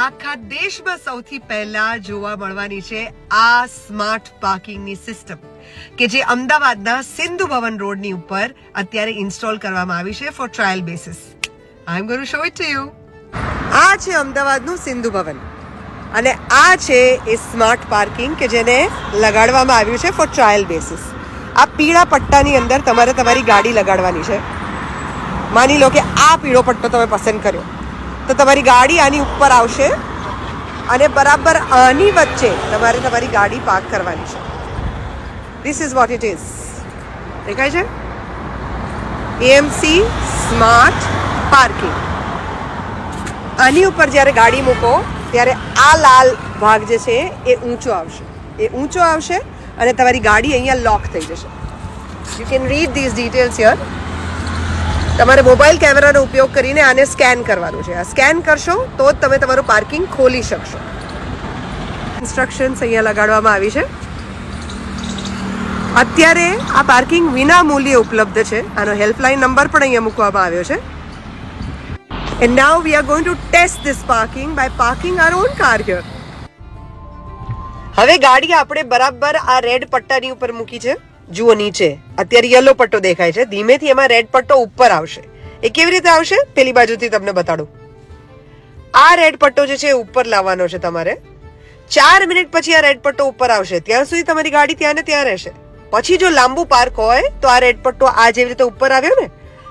આખા દેશમાં સૌથી પહેલા જોવા મળવાની છે આ સ્માર્ટ પાર્કિંગની સિસ્ટમ, કે જે અમદાવાદના સિંધુ ભવન રોડની ઉપર અત્યારે ઇન્સ્ટોલ કરવામાં આવી છે for trial basis I am going show it to you આ છે અમદાવાદનું સિંધુ ભવન. અને આ છે એ સ્માર્ટ પાર્કિંગ કે જેને લગાડવામાં આવ્યું છે ફોર ટ્રાયલ બેસિસ આ પીળા પટ્ટાની અંદર તમારે તમારી ગાડી લગાડવાની છે. માની લો કે આ પીળો પટ્ટો તમે પસંદ કર્યો. તો તમારી ગાડી આની ઉપર આવશે અને બરાબર આની વચ્ચે તમારે તમારી ગાડી પાર્ક કરવાની છે. This is what it is દેખાય છે? એએમસી સ્માર્ટ પાર્કિંગ આની ઉપર જ્યારે ગાડી મૂકો, ત્યારે આ લાલ ભાગ જે છે એ ઊંચો આવશે. એ ઊંચો આવશે અને તમારી ગાડી અહીંયા લોક થઈ જશે. You can read this details year તમારે મોબાઈલ કેમેરાનો ઉપયોગ કરીને આને સ્કેન કરવાનું છે. આ સ્કેન કરશો તો જ તમે તમારું પાર્કિંગ ખોલી શકશો. ઇન્સ્ટ્રક્શન્સ અહીંયા લગાડવામાં આવી છે. અત્યારે આ પાર્કિંગ વિના મૂલ્યે ઉપલબ્ધ છે. આનો હેલ્પલાઇન નંબર પણ અહીંયા મૂકવામાં આવ્યો છે. And now we are going to test this parking by parking our own car. હવે ગાડી આપણે બરાબર આ રેડ પટ્ટાની ઉપર મૂકી છે. જુઓ નીચે. અત્યારે યલો પટ્ટો દેખાય છે. ધીમેથી એમાં રેડ પટ્ટો ઉપર આવશે. એ કેવી રીતે આવશે? પેલી બાજુથી તમને બતાડું. આ રેડ પટ્ટો જે છે એ ઉપર લાવવાનો છે તમારે. ચાર મિનિટ પછી આ રેડ પટ્ટો ઉપર આવશે. ત્યાં સુધી તમારી ગાડી ત્યાં ને ત્યાં રહેશે. પછી જો લાંબુ પાર્ક હોય, તો આ રેડ પટ્ટો આ જેવી રીતે ઉપર આવ્યો ને,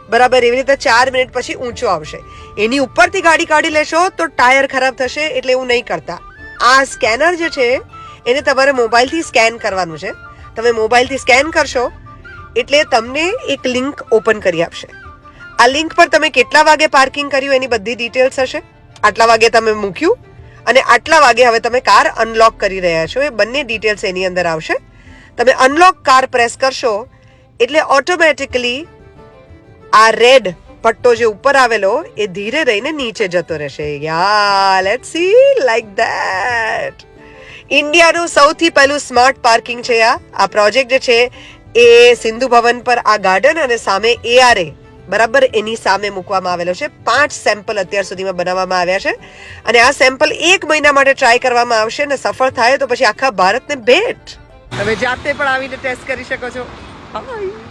બરાબર એવી રીતે ચાર મિનિટ પછી ઊંચો આવશે. એની ઉપરથી ગાડી કાઢી લેશો, તો ટાયર ખરાબ થશે, એટલે એવું નહીં કરતા. આ સ્કેનર જે છે, એને તમારે મોબાઈલથી સ્કેન કરવાનું છે. તમે મોબાઈલથી સ્કેન કરશો, એટલે તમને એક લિંક ઓપન કરી આપશે. આ લિંક પર તમે કેટલા વાગે પાર્કિંગ કર્યું એની બધી ડિટેલ્સ હશે. આટલા વાગે તમે મૂક્યું અને આટલા વાગે હવે તમે કાર અનલોક કરી રહ્યા છો. એ બંને ડિટેલ્સ એની અંદર આવશે. તમે અનલોક કાર પ્રેસ કરશો, એટલે ઓટોમેટિકલી આ રેડ પટ્ટો જે ઉપર આવેલો, એ ધીરે રહીને નીચે જતો રહેશે. Yeah let see like that ઇન્ડિયાનું સૌથી પહેલું સ્માર્ટ પાર્કિંગ છે આ. આ પ્રોજેક્ટ જે છે, એ સિંધુ ભવન પર આ ગાર્ડન અને સામે એઆરએ બરાબર એની સામે મૂકવામાં આવેલો છે. પાંચ સેમ્પલ અત્યાર સુધીમાં બનાવવામાં આવ્યા છે અને આ સેમ્પલ એક મહિના માટે ટ્રાય કરવામાં આવશે અને સફળ થાય તો પછી આખા ભારતને ભેટ. તમે જાતે પણ આવીને ટેસ્ટ કરી શકો છો. હાય